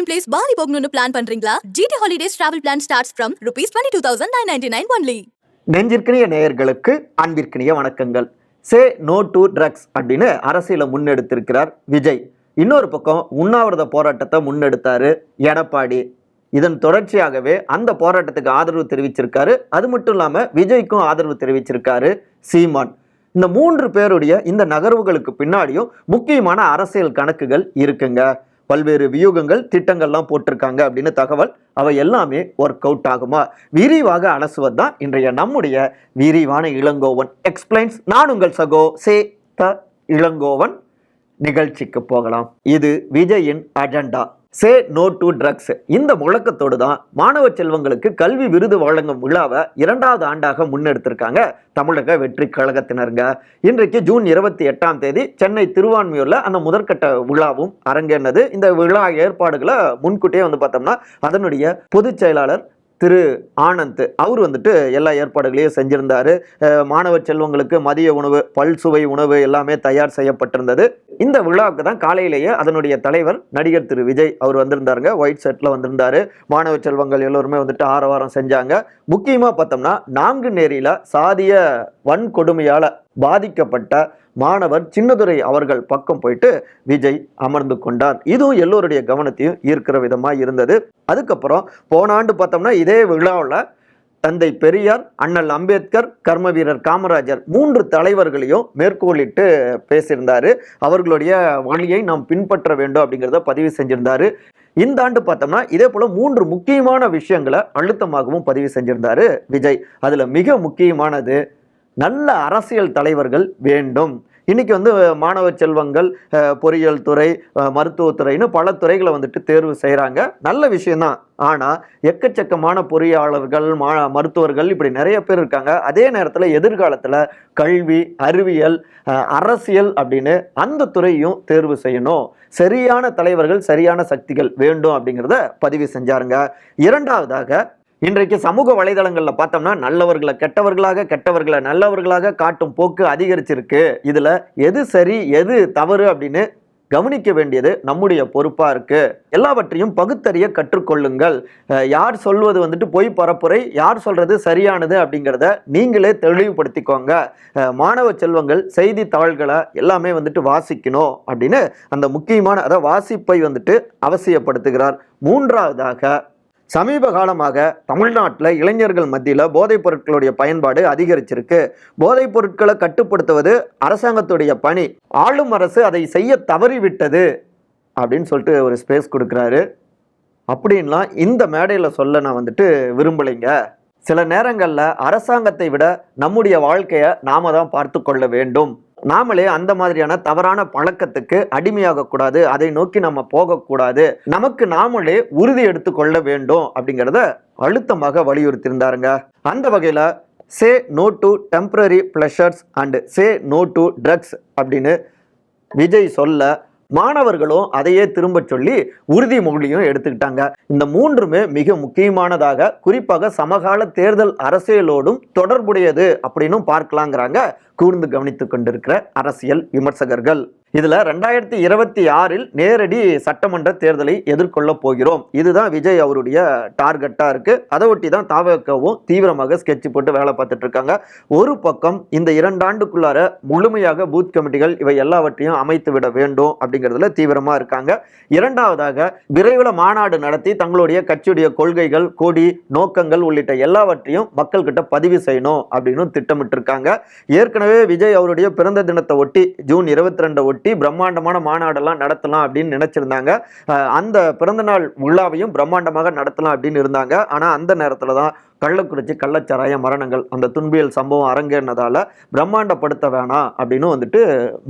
Dream place Bali போகணும்னு plan பண்றீங்களா? GT holidays travel plan starts from rupees twenty two thousand nine ninety nine only நெஞ்சிற்கினிய நேயர்களுக்கு அன்பிற்கினிய வணக்கங்கள். சே no to drugs அப்படின்னு அரசியலை முன்னெடுத்திருக்கிறார் விஜய். இன்னொரு பக்கம் உண்ணாவிரத போராட்டத்தை முன்னெடுத்தாரு எடப்பாடி. இதன் தொடர்ச்சியாகவே அந்த போராட்டத்துக்கு ஆதரவு தெரிவிச்சிருக்காரு. அது மட்டும் இல்லாமல் விஜய்க்கும் ஆதரவு தெரிவிச்சிருக்காரு சீமான். இந்த மூன்று பேருடைய இந்த நகர்வுகளுக்கு பின்னாடியும் முக்கியமான அரசியல் கணக்குகள் இருக்குங்க. பல்வேறு வியூகங்கள் திட்டங்கள்லாம் போட்டிருக்காங்க அப்படின்னு தகவல் அவை எல்லாமே ஒர்க் அவுட் ஆகுமா? விரிவாக அலசுவது தான் இன்றைய நம்முடைய விரிவான இளங்கோவன் எக்ஸ்பிளைன்ஸ் நான் உங்கள் சகோ சே த இளங்கோவன். நிகழ்ச்சிக்கு போகலாம். இது விஜயின் agenda say no to drugs இந்த முழக்கத்தோடு தான் மாணவ செல்வங்களுக்கு கல்வி விருது வழங்கும் விழாவை இரண்டாவது ஆண்டாக முன்னெடுத்திருக்காங்க தமிழக வெற்றி கழகத்தினருங்க. இன்றைக்கு ஜூன் இருபத்தி எட்டாம் தேதி சென்னை திருவான்மையூரில் அந்த முதற்கட்ட விழாவும் அரங்கேறினது. இந்த விழா ஏற்பாடுகளை முன்கூட்டியே வந்து பார்த்தோம்னா அதனுடைய பொதுச் செயலாளர் திரு ஆனந்த். அவர் வந்துட்டு எல்லா ஏற்பாடுகளையும் செஞ்சிருந்தார். அஹ் மாணவ செல்வங்களுக்கு மதிய உணவு பல் சுவை உணவு எல்லாமே தயார் செய்யப்பட்டிருந்தது. இந்த விழாவுக்கு தான் காலையிலேயே அதனுடைய தலைவர் நடிகர் திரு விஜய் அவர் வந்திருந்தாருங்க. ஒயிட் செட்டில் வந்திருந்தாரு. மாணவ செல்வங்கள் எல்லோருமே வந்துட்டு ஆரவாரம் செஞ்சாங்க. முக்கியமாக பார்த்தோம்னா நான்கு நேரியில் சாதிய வன்கொடுமையால் பாதிக்கப்பட்ட மாணவர் சின்னதுரை அவர்கள் பக்கம் போயிட்டு விஜய் அமர்ந்து கொண்டார். இதுவும் எல்லோருடைய கவனத்தையும் ஈர்க்கிற விதமாக இருந்தது. அதுக்கப்புறம் போன ஆண்டு பார்த்தோம்னா இதே விழாவில் தந்தை பெரியார் அண்ணல் அம்பேத்கர் கர்ம வீரர் காமராஜர் மூன்று தலைவர்களையும் மேற்கோளிட்டு பேசியிருந்தார். அவர்களுடைய வழியை நாம் பின்பற்ற வேண்டும் அப்படிங்கிறத பதிவு செஞ்சிருந்தார். இந்த ஆண்டு பார்த்தோம்னா இதே போல் மூன்று முக்கியமான விஷயங்களை அழுத்தமாகவும் பதிவு செஞ்சிருந்தார் விஜய். அதில் மிக முக்கியமானது நல்ல அரசியல் தலைவர்கள் வேண்டும். இன்னைக்கு வந்து மாணவ செல்வங்கள் பொறியியல் துறை மருத்துவத்துறைன்னு பல துறைகளை வந்துட்டு தேர்வு செய்கிறாங்க நல்ல விஷயந்தான் ஆனால் எக்கச்சக்கமான பொறியாளர்கள் மா மருத்துவர்கள் இப்படி நிறைய பேர் இருக்காங்க. அதே நேரத்தில் எதிர்காலத்தில் கல்வி அறிவியல் அரசியல் அப்படின்னு அந்த துறையும் தேர்வு செய்யணும். சரியான தலைவர்கள் சரியான சக்திகள் வேண்டும் அப்படிங்கிறத பதிவு செஞ்சாருங்க. இரண்டாவதாக இன்றைக்கு சமூக வலைதளங்களில் பார்த்தோம்னா நல்லவர்களை கெட்டவர்களாக கெட்டவர்களை நல்லவர்களாக காட்டும் போக்கு அதிகரிச்சிருக்கு. இதில் எது சரி எது தவறு அப்படின்னு கவனிக்க வேண்டியது நம்முடைய பொறுப்பாக இருக்குது எல்லாவற்றையும் பகுத்தறிய கற்றுக்கொள்ளுங்கள். யார் சொல்வது வந்துட்டு பொய் பரப்புரை யார் சொல்கிறது சரியானது அப்படிங்கிறத நீங்களே தெளிவுபடுத்திக்கோங்க. மாணவ செல்வங்கள் செய்தித்தாள்களை எல்லாமே வந்துட்டு வாசிக்கணும் அப்படின்னு அந்த முக்கியமான அதாவது வாசிப்பை வந்துட்டு அவசியப்படுத்துகிறார். மூன்றாவதாக சமீப காலமாக தமிழ்நாட்டில் இளைஞர்கள் மத்தியில் போதைப் பொருட்களுடைய பயன்பாடு அதிகரிச்சிருக்கு. போதைப் பொருட்களை கட்டுப்படுத்துவது அரசாங்கத்துடைய பணி. ஆளும் அரசு அதை செய்ய தவறிவிட்டது அப்படின்னு சொல்லிட்டு ஒரு ஸ்பேஸ் கொடுக்குறாரு. அப்படின்லாம் இந்த மேடையில் சொல்ல நான் வந்துட்டு விரும்பலைங்க. சில நேரங்களில் அரசாங்கத்தை விட நம்முடைய வாழ்க்கையை நாம தான் பார்த்து கொள்ள வேண்டும். நாமளே அந்த மாதிரியான தவறான பழக்கத்துக்கு அடிமையாக கூடாது அதை நோக்கி நம்ம போகக்கூடாது நமக்கு நாமளே உறுதி எடுத்துக்கொள்ள வேண்டும் அப்படிங்கிறத அழுத்தமாக வலியுறுத்தியிருந்தாருங்க. அந்த வகையில் say no to temporary pleasures and say no to drugs அப்படின்னு விஜய் சொல்ல மாணவர்களும் அதையே திரும்ப சொல்லி உறுதிமொழியும் எடுத்துக்கிட்டாங்க. இந்த மூன்றுமே மிக முக்கியமானதாக குறிப்பாக சமகால தேர்தல் அரசியலோடும் தொடர்புடையது அப்படின்னும் பார்க்கலாங்கிறாங்க. கூர்ந்து கவனித்துக் கொண்டிருக்கிற அரசியல் விமர்சகர்கள். இதில் ரெண்டாயிரத்தி இருபத்தி ஆறில் நேரடி சட்டமன்ற தேர்தலை எதிர்கொள்ள போகிறோம். இதுதான் விஜய் அவருடைய டார்கெட்டாக இருக்குது அதை ஒட்டி தான் தாவகவும் தீவிரமாக ஸ்கெட்ச் போட்டு வேலை பார்த்துட்டு இருக்காங்க. ஒரு பக்கம் இந்த இரண்டாண்டுக்குள்ளார முழுமையாக பூத் கமிட்டிகள் இவை எல்லாவற்றையும் அமைத்து விட வேண்டும் அப்படிங்கிறதுல தீவிரமாக இருக்காங்க. இரண்டாவதாக விரைவில் மாநாடு நடத்தி தங்களுடைய கட்சியுடைய கொள்கைகள் கொடி நோக்கங்கள் உள்ளிட்ட எல்லாவற்றையும் மக்கள்கிட்ட பதிவு செய்யணும் அப்படின்னு திட்டமிட்டிருக்காங்க. ஏற்கனவே விஜய் அவருடைய பிறந்த தினத்தை ஒட்டி ஜூன் இருபத்தி ரெண்டை ஒட்டி ஒட்டி பிரம்மாண்டமான மாநாடெல்லாம் நடத்தலாம் அப்படின்னு நினச்சிருந்தாங்க. அந்த பிறந்தநாள் விழாவையும் பிரம்மாண்டமாக நடத்தலாம் அப்படின்னு இருந்தாங்க. ஆனால் அந்த நேரத்தில் தான் கள்ளக்குறிச்சி கள்ளச்சாராய மரணங்கள் அந்த துன்பியல் சம்பவம் அரங்கேறினதால பிரம்மாண்டப்படுத்த வேணாம் அப்படின்னு வந்துட்டு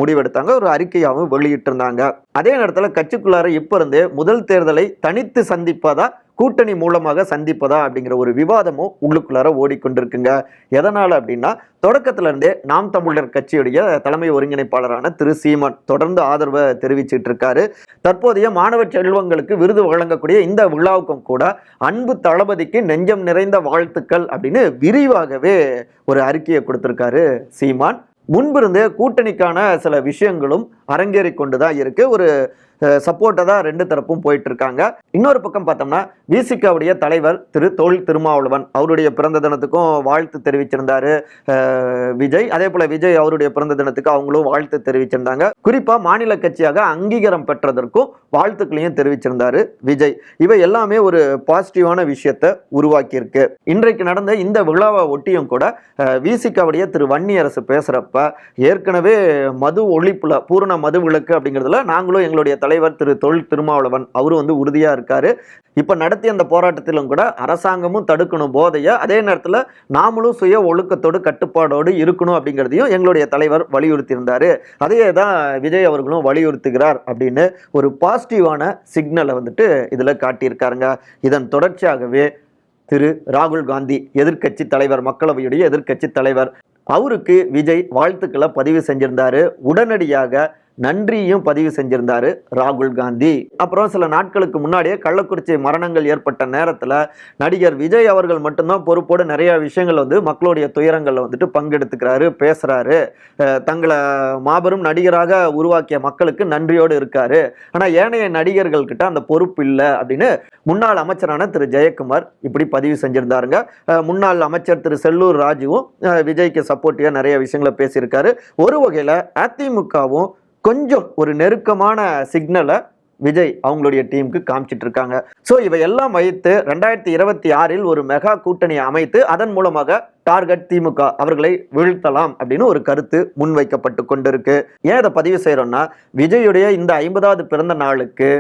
முடிவெடுத்தாங்க. ஒரு அறிக்கையாகவும் வெளியிட்டிருந்தாங்க. அதே நேரத்தில் கட்சிக்குள்ளார இப்போ இருந்தே முதல் தேர்தலை தனித்து சந்திப்பதா கூட்டணி மூலமாக சந்திப்பதா அப்படிங்கிற ஒரு விவாதமும் உள்ளுக்குள்ளார ஓடிக்கொண்டிருக்குங்க. எதனால் அப்படின்னா தொடக்கத்திலிருந்தே நாம் தமிழர் கட்சியுடைய தலைமை ஒருங்கிணைப்பாளரான திரு. சீமான் தொடர்ந்து ஆதரவை தெரிவிச்சிட்டு இருக்காரு தற்போதைய மாணவ செல்வங்களுக்கு விருது வழங்கக்கூடிய இந்த விழாவுக்கும் கூட அன்பு தளபதிக்கு நெஞ்சம் நிறைந்த வாழ்த்துக்கள் அப்படின்னு விரிவாகவே ஒரு அறிக்கையை கொடுத்திருக்காரு சீமான். முன்பிருந்தே கூட்டணிக்கான சில விஷயங்களும் அரங்கேறி கொண்டு தான் இருக்கு. ஒரு சப்போர்ட்டை தான் ரெண்டு தரப்பும் போயிட்டு இருக்காங்க இன்னொரு பக்கம் பார்த்தோம்னா விசிகாவுடைய தலைவர் திரு தொழில் திருமாவளவன் அவருடைய பிறந்த தினத்துக்கும் வாழ்த்து தெரிவிச்சிருந்தாரு விஜய். அதே போல் விஜய் அவருடைய பிறந்த தினத்துக்கு அவங்களும் வாழ்த்து தெரிவிச்சிருந்தாங்க. குறிப்பாக மாநில கட்சியாக அங்கீகாரம் பெற்றதற்கும் வாழ்த்துக்களையும் தெரிவிச்சிருந்தாரு விஜய். இவை எல்லாமே ஒரு பாசிட்டிவான விஷயத்தை உருவாக்கியிருக்கு. இன்றைக்கு நடந்த இந்த விழாவை ஒட்டியும் கூட விசிகாவுடைய திரு வன்னியரசு பேசுகிறப்ப ஏற்கனவே மது ஒழிப்புல பூரண மதுவிலக்கு அப்படிங்கிறதுல நாங்களும் எங்களுடைய தலைவர் திரு தொழில் திருமாவளவன் அவரும் வந்து உறுதியாக இருக்கார். இப்போ நடத்திய அந்த போராட்டத்திலும் கூட அரசாங்கமும் தடுக்கணும் போதைய அதே நேரத்தில் நாமளும் சுய ஒழுக்கத்தோடு கட்டுப்பாடோடு இருக்கணும் அப்படிங்கிறதையும் எங்களுடைய தலைவர் வலியுறுத்தியிருந்தார். அதையே தான் விஜய் அவர்களும் வலியுறுத்துகிறார் அப்படின்னு ஒரு பாசிட்டிவான சிக்னலை வந்துட்டு இதில் காட்டியிருக்காருங்க. இதன் தொடர்ச்சியாகவே திரு ராகுல் காந்தி எதிர்க்கட்சி தலைவர் மக்களவையுடைய எதிர்க்கட்சி தலைவர் அவருக்கு விஜய் வாழ்த்துக்களை பதிவு செஞ்சிருந்தாரு. உடனடியாக நன்றியும் பதிவு செஞ்சிருந்தார் ராகுல் காந்தி. அப்புறம் சில நாட்களுக்கு முன்னாடியே கள்ளக்குறிச்சி மரணங்கள் ஏற்பட்ட நேரத்தில் நடிகர் விஜய் அவர்கள் மட்டும்தான் பொறுப்போடு நிறைய விஷயங்கள் வந்து மக்களுடைய துயரங்களில் வந்துட்டு பங்கெடுத்துக்கிறாரு பேசுகிறாரு தங்களை மாபெரும் நடிகராக உருவாக்கிய மக்களுக்கு நன்றியோடு இருக்காரு. ஆனால் ஏனைய நடிகர்கள்கிட்ட அந்த பொறுப்பு இல்லை அப்படின்னு முன்னாள் அமைச்சரான திரு. ஜெயக்குமார் இப்படி பதிவு செஞ்சுருந்தாருங்க. முன்னாள் அமைச்சர் திரு. செல்லூர் ராஜுவும் விஜய்க்கு சப்போர்ட்டிவாக நிறைய விஷயங்களை பேசியிருக்காரு. ஒரு வகையில் அதிமுகவும் கொஞ்சம் ஒரு நெருக்கமான சிக்னலை விஜய் அவங்களுடைய டீமுக்கு காமிச்சிட்டு இருக்காங்க ஸோ இவையெல்லாம் வைத்து ரெண்டாயிரத்தி இருபத்தி ஆறில் ஒரு மெகா கூட்டணியை அமைத்து அதன் மூலமாக டார்கெட் திமுக அவர்களை வீழ்த்தலாம் அப்படின்னு ஒரு கருத்து முன்வைக்கப்பட்டு கொண்டிருக்கு. ஏன் இதை பதிவு செய்கிறோம்னா விஜயுடைய இந்த ஐம்பதாவது பிறந்த நாளுக்கு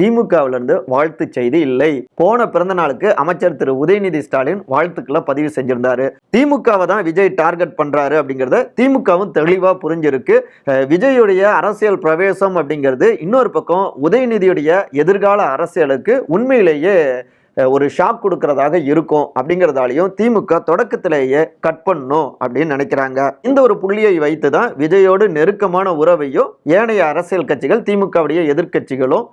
திமுகவிலிருந்து வாழ்த்து செய்தி இல்லை. போன பிறந்த நாளுக்கு அமைச்சர் திரு. உதயநிதி ஸ்டாலின் வாழ்த்துக்களை பதிவு செஞ்சிருந்தாரு. திமுகவை தான் விஜய் டார்கெட் பண்றாரு அப்படிங்கிறத திமுகவும் தெளிவா புரிஞ்சிருக்கு. விஜயுடைய அரசியல் பிரவேசம் அப்படிங்கிறது இன்னொரு பக்கம் உதயநிதியுடைய எதிர்கால அரசியலுக்கு உண்மையிலேயே ஒரு ஷாக் கொடுக்கறதாக இருக்கும் அப்படிங்கிறதாலையும் திமுக தொடக்கத்திலேயே கட் பண்ணும் அப்படின்னு நினைக்கிறாங்க. இந்த ஒரு புள்ளியை வைத்து தான் விஜயோடு நெருக்கமான உறவையும் ஏனைய அரசியல் கட்சிகள் திமுகவுடைய எதிர்க்கட்சிகளும்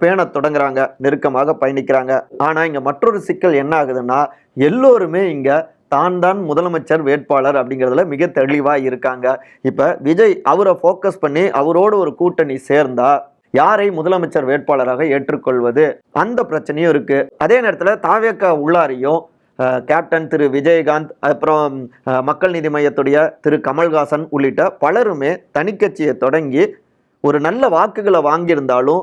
பேண தொடங்குறாங்க. நெருக்கமாக பயணிக்கிறாங்க. ஆனா இங்க மற்றொரு சிக்கல் என்ன ஆகுதுன்னா எல்லோருமே இங்க தான் தான் முதலமைச்சர் வேட்பாளர் அப்படிங்கிறதுல மிக தெளிவாக இருக்காங்க. இப்போ விஜய் அவரை ஃபோக்கஸ் பண்ணி அவரோடு ஒரு கூட்டணி சேர்ந்தால் யாரை முதலமைச்சர் வேட்பாளராக ஏற்றுக்கொள்வது? அந்த பிரச்சனையும் இருக்கு. அதே நேரத்தில் தாவேக்கா உள்ளாரையும் கேப்டன் திரு விஜயகாந்த் அப்புறம் மக்கள் நீதி மையத்துடைய திரு கமல்ஹாசன் உள்ளிட்ட பலருமே தனிக்கட்சியை தொடங்கி ஒரு நல்ல வாக்குகளை வாங்கியிருந்தாலும்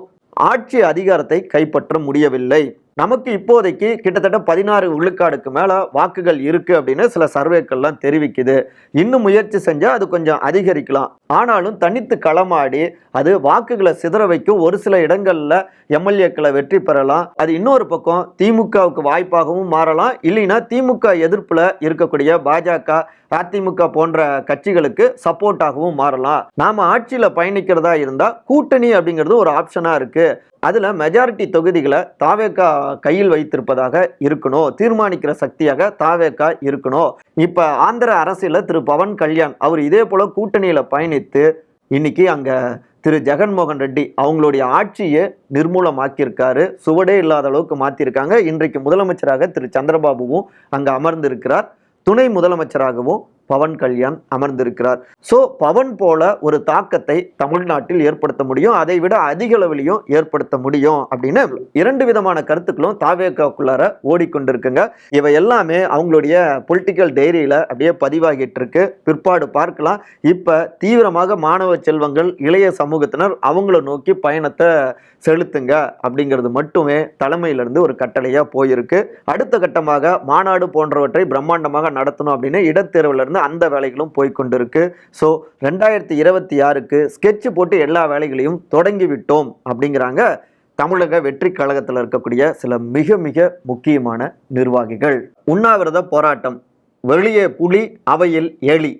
ஆட்சி அதிகாரத்தை கைப்பற்ற முடியவில்லை. நமக்கு இப்போதைக்கு கிட்டத்தட்ட பதினாறு விழுக்காடுக்கு மேலே வாக்குகள் இருக்குது அப்படின்னு சில சர்வேக்கள்லாம் தெரிவிக்குது. இன்னும் முயற்சி செஞ்சால் அது கொஞ்சம் அதிகரிக்கலாம். ஆனாலும் தனித்து களமாடி அது வாக்குகளை சிதற வைக்கும் ஒரு சில இடங்களில் எம்எல்ஏக்களை வெற்றி பெறலாம். அது இன்னொரு பக்கம் திமுகவுக்கு வாய்ப்பாகவும் மாறலாம். இல்லைன்னா திமுக எதிர்ப்பில் இருக்கக்கூடிய பாஜக அதிமுக போன்ற கட்சிகளுக்கு சப்போர்ட்டாகவும் மாறலாம். நாம ஆட்சியில பயணிக்கிறதா இருந்தா கூட்டணி அப்படிங்கிறது ஒரு ஆப்ஷனா இருக்கு. அதுல மெஜாரிட்டி தொகுதிகளை தாவேக்கா கையில் வைத்திருப்பதாக இருக்கணும். தீர்மானிக்கிற சக்தியாக தாவேக்கா இருக்கணும். இப்ப ஆந்திர அரசியல திரு பவன் கல்யாண் அவர் இதே போல கூட்டணியில பயணித்து இன்னைக்கு அங்க திரு ஜெகன்மோகன் ரெட்டி அவங்களுடைய ஆட்சியை நிர்மூலமாக்கியிருக்காரு. சுவடே இல்லாத அளவுக்கு மாத்திருக்காங்க இன்றைக்கு முதலமைச்சராக திரு சந்திரபாபுவும் அங்க அமர்ந்திருக்கிறார். துணை முதலமைச்சராகவும் பவன் கல்யாண் அமர்ந்திருக்கிறார். ஸோ பவன் போல ஒரு தாக்கத்தை தமிழ்நாட்டில் ஏற்படுத்த முடியும் அதை விட அதிக அளவிலையும் ஏற்படுத்த முடியும் அப்படின்னு இரண்டு விதமான கருத்துக்களும் தாவேக்காக்குள்ளார ஓடிக்கொண்டிருக்குங்க. இவை எல்லாமே அவங்களுடைய பொலிட்டிக்கல் டைரியில் அப்படியே பதிவாகிட்டு இருக்கு பிற்பாடு பார்க்கலாம். இப்போ தீவிரமாக மாணவ செல்வங்கள் இளைய சமூகத்தினர் அவங்கள நோக்கி பயணத்தை செலுத்துங்க அப்படிங்கிறது மட்டுமே தலைமையிலிருந்து ஒரு கட்டளையாக போயிருக்கு. அடுத்த கட்டமாக மாநாடு போன்றவற்றை பிரம்மாண்டமாக நடத்தணும் அப்படின்னு இடத்தேர்வுல இருந்து அந்த வேலைகளும் போய்கொண்டிருக்கு ஸோ ரெண்டாயிரத்தி இருபத்தி ஆறுக்கு ஸ்கெட்ச் போட்டு எல்லா வேலைகளையும் தொடங்கி விட்டோம் அப்படிங்கிறாங்க தமிழக வெற்றி கழகத்தில் இருக்கக்கூடிய சில மிக மிக முக்கியமான நிர்வாகிகள். உண்ணாவிரத போராட்டம். வெளியே புலி அவையில் எலி.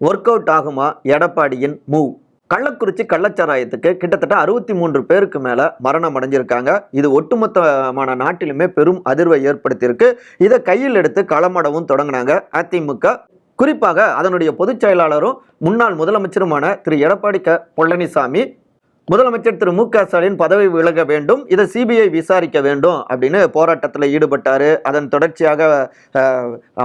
ஒர்க் அவுட் ஆகுமா? எடப்பாடியின் மூவ் கள்ளக்குறிச்சி கள்ளச்சாராயத்துக்கு கிட்டத்தட்ட அறுபத்தி மூன்று பேருக்கு மேல மரணம் அடைஞ்சிருக்காங்க. இது ஒட்டுமொத்தமான நாட்டிலுமே பெரும் அதிர்வை ஏற்படுத்தியிருக்கு. இதை கையில் எடுத்து களமடவும் தொடங்கினாங்க அதிமுக. குறிப்பாக அதனுடைய பொதுச் செயலாளரும் முன்னாள் முதலமைச்சருமான திரு. எடப்பாடி க. பழனிசாமி முதலமைச்சர் திரு. மு. க. ஸ்டாலின் பதவி விலக வேண்டும் இதை சிபிஐ விசாரிக்க வேண்டும் அப்படின்னு போராட்டத்தில் ஈடுபட்டார். அதன் தொடர்ச்சியாக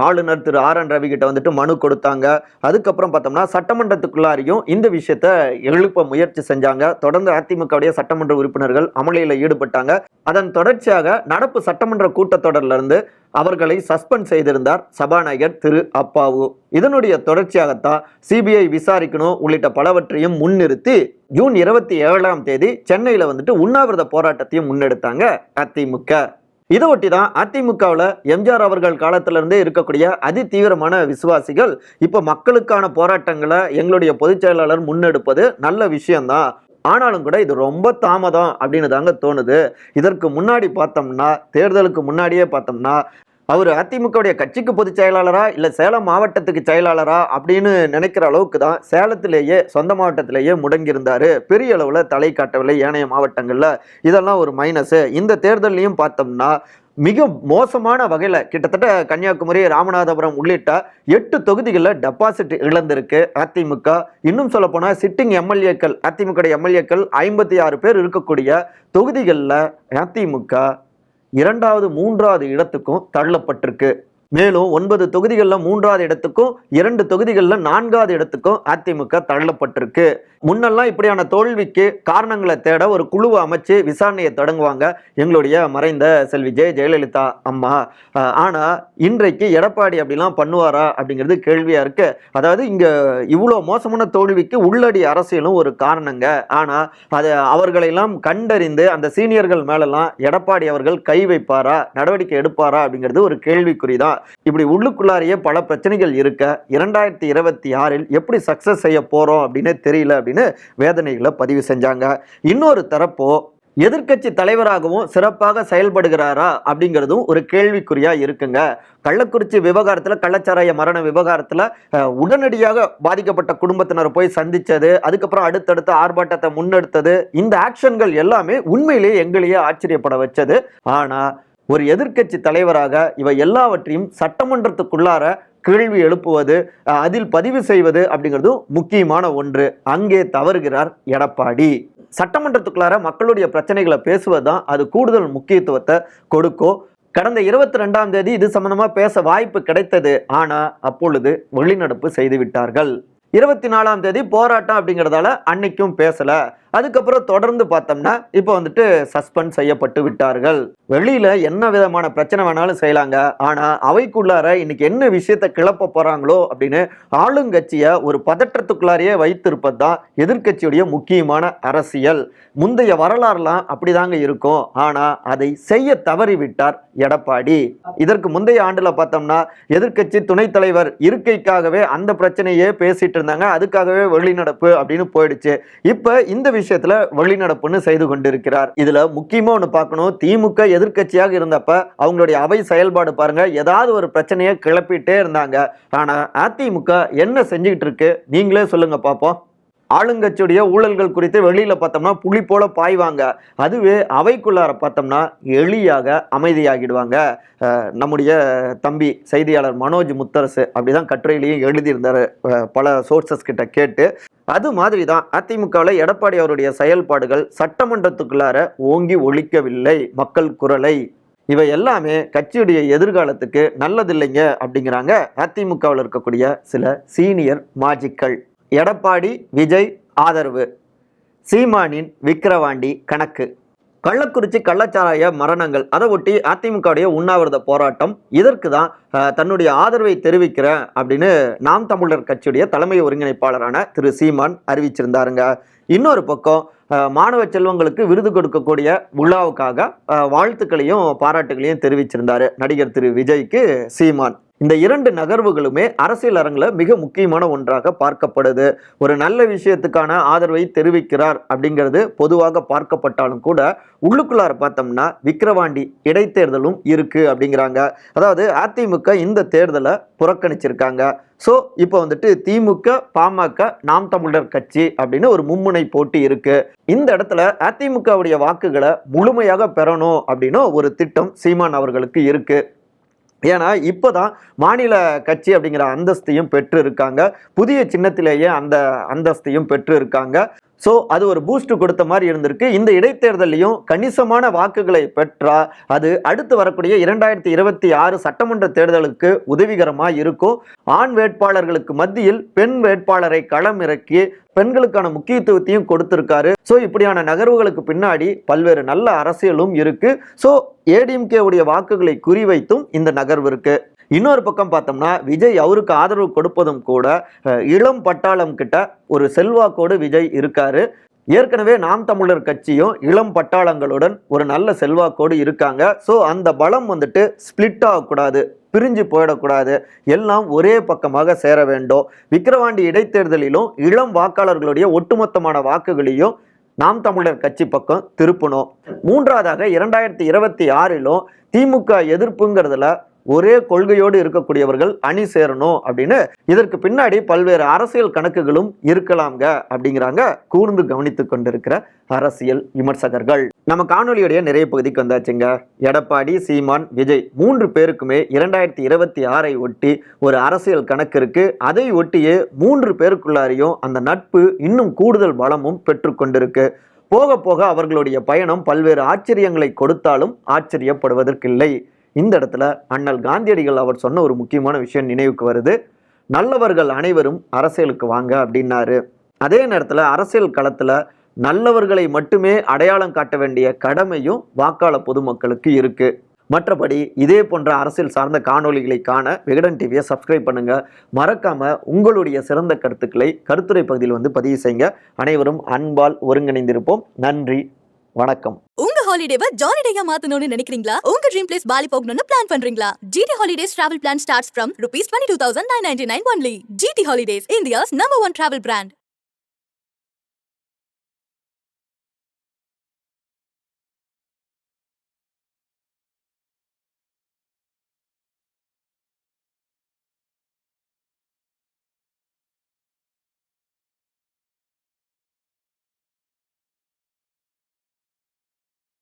ஆளுநர் திரு. ஆர். என். ரவி கிட்ட வந்துட்டு மனு கொடுத்தாங்க. அதுக்கப்புறம் பார்த்தோம்னா சட்டமன்றத்துக்குள்ளாரையும் இந்த விஷயத்த எழுப்ப முயற்சி செஞ்சாங்க. தொடர்ந்து அதிமுகவுடைய சட்டமன்ற உறுப்பினர்கள் அமளியில் ஈடுபட்டாங்க. அதன் தொடர்ச்சியாக நடப்பு சட்டமன்ற கூட்டத்தொடர்லேருந்து அவர்களை சஸ்பெண்ட் செய்திருந்தார் சபாநாயகர் திரு அப்பாவு. இதனுடைய தொடர்ச்சியாகத்தான் சிபிஐ விசாரிக்கணும் உள்ளிட்ட பலவற்றையும் முன்னிறுத்தி ஜூன் இருபத்தி ஏழாம் தேதி சென்னையில் வந்துட்டு உண்ணாவிரத போராட்டத்தையும் முன்னெடுத்தாங்க அதிமுக. இதை ஒட்டி தான் அதிமுகவில் எம்ஜிஆர் அவர்கள் காலத்திலிருந்தே இருக்கக்கூடிய அதி தீவிரமான விசுவாசிகள் இப்போ மக்களுக்கான போராட்டங்களை எங்களுடைய பொதுச் செயலாளர் முன்னெடுப்பது நல்ல விஷயம்தான். ஆனாலும் கூட இது ரொம்ப தாமதம் அப்படின்னு தாங்க தோணுது. இதற்கு முன்னாடி பார்த்தோம்னா தேர்தலுக்கு முன்னாடியே பார்த்தோம்னா அவர் அதிமுகவுடைய கட்சிக்கு பொதுச் செயலாளரா இல்லை சேலம் மாவட்டத்துக்கு செயலாளரா அப்படின்னு நினைக்கிற அளவுக்கு தான் சேலத்திலேயே சொந்த மாவட்டத்திலேயே முடங்கியிருந்தார். பெரிய அளவில் தலை காட்டவில்லை ஏனைய மாவட்டங்களில். இதெல்லாம் ஒரு மைனஸு இந்த தேர்தல்லையும் பார்த்தோம்னா மிக மோசமான வகையில் கிட்டத்தட்ட கன்னியாகுமரி ராமநாதபுரம் உள்ளிட்ட எட்டு தொகுதிகளில் டெபாசிட் இழந்திருக்கு அதிமுக. இன்னும் சொல்லப்போனால் சிட்டிங் எம்எல்ஏக்கள் அதிமுக எம்எல்ஏக்கள் ஐம்பத்தி ஆறு பேர் இருக்கக்கூடிய தொகுதிகளில் அதிமுக இரண்டாவது மூன்றாவது இடத்துக்கும் தள்ளப்பட்டிருக்கு. மேலும் ஒன்பது தொகுதிகளில் மூன்றாவது இடத்துக்கும் இரண்டு தொகுதிகளில் நான்காவது இடத்துக்கும் அதிமுக தள்ளப்பட்டிருக்கு. முன்னெல்லாம் இப்படியான தோல்விக்கு காரணங்களை தேட ஒரு குழுவை அமைச்சு விசாரணையை தொடங்குவாங்க. எங்களுடைய மறைந்த செல்வி ஜெய ஜெயலலிதா அம்மா. ஆனால் ஆனா இன்றைக்கு எடப்பாடி அப்படிலாம் பண்ணுவாரா அப்படிங்கிறது கேள்வியா இருக்கு. அதாவது இங்க இவ்வளோ மோசமான தோல்விக்கு உள்ளடி அரசியலும் ஒரு காரணங்க. ஆனா அதை அவர்களெல்லாம் கண்டறிந்து அந்த சீனியர்கள் மேலெல்லாம் எடப்பாடி அவர்கள் கை வைப்பாரா நடவடிக்கை எடுப்பாரா அப்படிங்கிறது ஒரு கேள்விக்குறி தான் இப்படி உள்ளுக்குள்ளாரையே பல பிரச்சனைகள் இருக்க இரண்டாயிரத்தி இருபத்தி ஆறில் எப்படி சக்சஸ் செய்ய போகிறோம் அப்படின்னு தெரியல அப்படின்னு வேதனைகளை பதிவு செஞ்சாங்க. இன்னொரு தரப்போ எதிர்க்கட்சி தலைவராகவும் சிறப்பாக செயல்படுகிறாரா அப்படிங்கிறதும் ஒரு கேள்விக்குறியாக இருக்குங்க. கள்ளக்குறிச்சி விவகாரத்தில் கள்ளச்சாராய மரண விவகாரத்தில் உடனடியாக பாதிக்கப்பட்ட குடும்பத்தினரை போய் சந்திச்சது அதுக்கப்புறம் அடுத்தடுத்த ஆர்ப்பாட்டத்தை முன்னெடுத்தது இந்த ஆக்ஷன்கள் எல்லாமே உண்மையிலேயே எங்களையே ஆச்சரியப்பட வச்சது. ஆனால் ஒரு எதிர்க்கட்சி தலைவராக இவை எல்லாவற்றையும் சட்டமன்றத்துக்குள்ளார கேள்வி எழுப்புவது அதில் பதிவு செய்வது அப்படிங்கிறது முக்கியமான ஒன்று. அங்கே தவறுகிறார் எடப்பாடி. சட்டமன்றத்துக்குள்ளார மக்களுடைய பிரச்சனைகளை பேசுவது தான் அது கூடுதல் முக்கியத்துவத்தை கொடுக்கும் கடந்த இருபத்தி ரெண்டாம் தேதி இது சம்பந்தமா பேச வாய்ப்பு கிடைத்தது. ஆனால் அப்பொழுது வெளிநடப்பு செய்துவிட்டார்கள் இருபத்தி நாலாம் தேதி போராட்டம் அப்படிங்கிறதால அன்னைக்கும் பேசலை. அதுக்கப்புறம் தொடர்ந்து பார்த்தோம்னா இப்போ வந்துட்டு சஸ்பெண்ட் செய்யப்பட்டு விட்டார்கள். வெளியில என்ன விதமான பிரச்சனை வேணாலும் செய்யலாங்க. ஆனா அவைக்குள்ளார இன்னைக்கு என்ன விஷயத்த கிளப்ப போறாங்களோ அப்படின்னு ஆளுங்கட்சியை ஒரு பதற்றத்துக்குள்ளாரையே வைத்திருப்பது தான் எதிர்க்கட்சியுடைய முக்கியமான அரசியல். முந்தைய வரலாறுலாம் அப்படிதாங்க இருக்கும். ஆனா அதை செய்ய தவறிவிட்டார் எடப்பாடி. இதற்கு முந்தைய ஆண்டுல பார்த்தோம்னா எதிர்க்கட்சி துணைத் தலைவர் இருக்கைக்காகவே அந்த பிரச்சனையே பேசிட்டு இருந்தாங்க. அதுக்காகவே வெளிநடப்பு அப்படின்னு போயிடுச்சு. இப்ப இந்த விஷயம் விஷயத்துல வழிநடப்புன்னு செய்து கொண்டிருக்கிறார். இதுல முக்கியமா ஒண்ணு பார்க்கணும். திமுக எதிர்க்கட்சியாக இருந்தப்ப அவங்களுடைய அவை செயல்பாடு பாருங்க ஏதாவது ஒரு பிரச்சனையை கிளப்பிட்டே இருந்தாங்க. ஆனா அதிமுக என்ன செஞ்சுக்கிட்டு இருக்கு? நீங்களே சொல்லுங்க பார்ப்போம். ஆளுங்கட்சியுடைய ஊழல்கள் குறித்து வெளியில் பார்த்தோம்னா புலி போல பாய்வாங்க. அதுவே அவைக்குள்ளார பார்த்தோம்னா எளியாக அமைதியாகிடுவாங்க. நம்முடைய தம்பி செய்தியாளர் மனோஜ் முத்தரசு அப்படிதான் கட்டுரையிலையும் எழுதியிருந்தாரு. பல சோர்சஸ் கிட்ட கேட்டு. அது மாதிரி தான் அதிமுகவில் எடப்பாடி அவருடைய செயல்பாடுகள் சட்டமன்றத்துக்குள்ளார ஓங்கி ஒழிக்கவில்லை. மக்கள் குரலை. இவை எல்லாமே கட்சியுடைய எதிர்காலத்துக்கு நல்லதில்லைங்க அப்படிங்கிறாங்க அதிமுகவில் இருக்கக்கூடிய சில சீனியர் மாஜிக்கள். எடப்பாடி விஜய் ஆதரவு. சீமானின் விக்கிரவாண்டி கணக்கு. கள்ளக்குறிச்சி கள்ளச்சாராய மரணங்கள் அதை ஒட்டி அதிமுகவுடைய உண்ணாவிரத போராட்டம் இதற்கு தான் தன்னுடைய ஆதரவை தெரிவிக்கிறேன் அப்படின்னு நாம் தமிழர் கட்சியுடைய தலைமை ஒருங்கிணைப்பாளரான திரு. சீமான் அறிவிச்சிருந்தாருங்க. இன்னொரு பக்கம் மாணவ செல்வங்களுக்கு விருது கொடுக்கக்கூடிய விழாவுக்காக வாழ்த்துக்களையும் பாராட்டுகளையும் தெரிவிச்சிருந்தாரு நடிகர் திரு. விஜய்க்கு சீமான். இந்த இரண்டு நகர்வுகளுமே அரசியல் அரங்கில் மிக முக்கியமான ஒன்றாக பார்க்கப்படுது. ஒரு நல்ல விஷயத்துக்கான ஆதரவை தெரிவிக்கிறார் அப்படிங்கிறது பொதுவாக பார்க்கப்பட்டாலும் கூட உள்ளுக்குள்ளார பார்த்தோம்னா விக்கிரவாண்டி இடைத்தேர்தலும் இருக்குது அப்படிங்கிறாங்க. அதாவது அதிமுக இந்த தேர்தலை புறக்கணிச்சிருக்காங்க. ஸோ இப்போ வந்துட்டு திமுக பாமக நாம் தமிழர் கட்சி அப்படின்னு ஒரு மும்முனை போட்டி இருக்கு. இந்த இடத்துல அதிமுகவுடைய வாக்குகளை முழுமையாக பெறணும் அப்படின்னு ஒரு திட்டம் சீமான் அவர்களுக்கு இருக்கு. ஏன்னா இப்போதான் மாநில கட்சி அப்படிங்கிற அந்தஸ்தையும் பெற்று இருக்காங்க புதிய சின்னத்திலேயே அந்த அந்தஸ்தையும் பெற்று இருக்காங்க ஸோ அது ஒரு பூஸ்ட் கொடுத்த மாதிரி இருந்திருக்கு. இந்த இடைத்தேர்தலையும் கணிசமான வாக்குகளை பெற்றா அது அடுத்து வரக்கூடிய இரண்டாயிரத்தி இருபத்தி ஆறு சட்டமன்ற தேர்தலுக்கு உதவிகரமாக இருக்கும். ஆண் வேட்பாளர்களுக்கு மத்தியில் பெண் வேட்பாளரை களம் இறக்கி பெண்களுக்கான முக்கியத்துவத்தையும் கொடுத்திருக்காரு. ஸோ இப்படியான நகர்வுகளுக்கு பின்னாடி பல்வேறு நல்ல அரசியலும் இருக்கு. ஸோ ஏடிஎம்கே உடைய வாக்குகளை குறிவைத்தும் இந்த நகர்வு இருக்கு. இன்னொரு பக்கம் பார்த்தோம்னா விஜய் அவருக்கு ஆதரவு கொடுப்பதும் கூட இளம் பட்டாளம் கிட்ட ஒரு செல்வாக்கோடு விஜய் இருக்காரு. ஏற்கனவே நாம் தமிழர் கட்சியும் இளம் பட்டாளங்களுடன் ஒரு நல்ல செல்வாக்கோடு இருக்காங்க. ஸோ அந்த பலம் வந்துட்டு ஸ்பிளிட் ஆகக்கூடாது பிரிஞ்சு போயிடக்கூடாது. எல்லாம் ஒரே பக்கமாக சேர வேண்டும். விக்கிரவாண்டி இடைத்தேர்தலிலும் இளம் வாக்காளர்களுடைய ஒட்டுமொத்தமான வாக்குகளையும் நாம் தமிழர் கட்சி பக்கம் திருப்பணும். மூன்றாவதாக இரண்டாயிரத்தி இருபத்தி ஆறிலும் திமுக எதிர்ப்புங்கிறதுல ஒரே கொள்கையோடு இருக்கக்கூடியவர்கள் அணி சேரணும் அப்படின்னு இதற்கு பின்னாடி பல்வேறு அரசியல் கணக்குகளும் இருக்கலாம்ங்க அப்படிங்கிறாங்க கூர்ந்து கவனித்துக் கொண்டிருக்கிற அரசியல் விமர்சகர்கள். நம்ம காணொலியுடைய நிறைய பகுதிக்கு வந்தாச்சுங்க. எடப்பாடி சீமான் விஜய் மூன்று பேருக்குமே இரண்டாயிரத்தி இருபத்தி ஆறை ஒட்டி ஒரு அரசியல் கணக்கு இருக்கு. அதை ஒட்டியே மூன்று பேருக்குள்ளாரையும் அந்த நட்பு இன்னும் கூடுதல் பலமும் பெற்றுக்கொண்டிருக்கு போக போக அவர்களுடைய பயணம் பல்வேறு ஆச்சரியங்களை கொடுத்தாலும் ஆச்சரியப்படுவதற்கில்லை. இந்த இடத்துல அண்ணல் காந்தியடிகள் அவர் சொன்ன ஒரு முக்கியமான விஷயம் நினைவுக்கு வருது. நல்லவர்கள் அனைவரும் அரசியலுக்கு வாங்க அப்படின்னாரு. அதே நேரத்தில் அரசியல் களத்தில் நல்லவர்களை மட்டுமே அடையாளம் காட்ட வேண்டிய கடமையும் வாக்காள பொதுமக்களுக்கு இருக்கு. மற்றபடி இதே போன்ற அரசியல் சார்ந்த காணொளிகளை காண விகடன் டிவியை சப்ஸ்கிரைப் பண்ணுங்க. மறக்காம உங்களுடைய சிறந்த கருத்துக்களை கருத்துரை பகுதியில் வந்து பதிவு செய்யுங்க. அனைவரும் அன்பால் ஒருங்கிணைந்திருப்போம். நன்றி. வணக்கம். ஹாலிடேவை ஜாலிடேயா மாத்தணும்னு நினைக்கிறீங்களா? உங்க ட்ரீம் பிளேஸ் பாலி போகணும்னு பிளான் பண்றீங்களா? GT holidays travel plan starts from rupees twenty two thousand nine ninety nine only GT holidays India's number one travel brand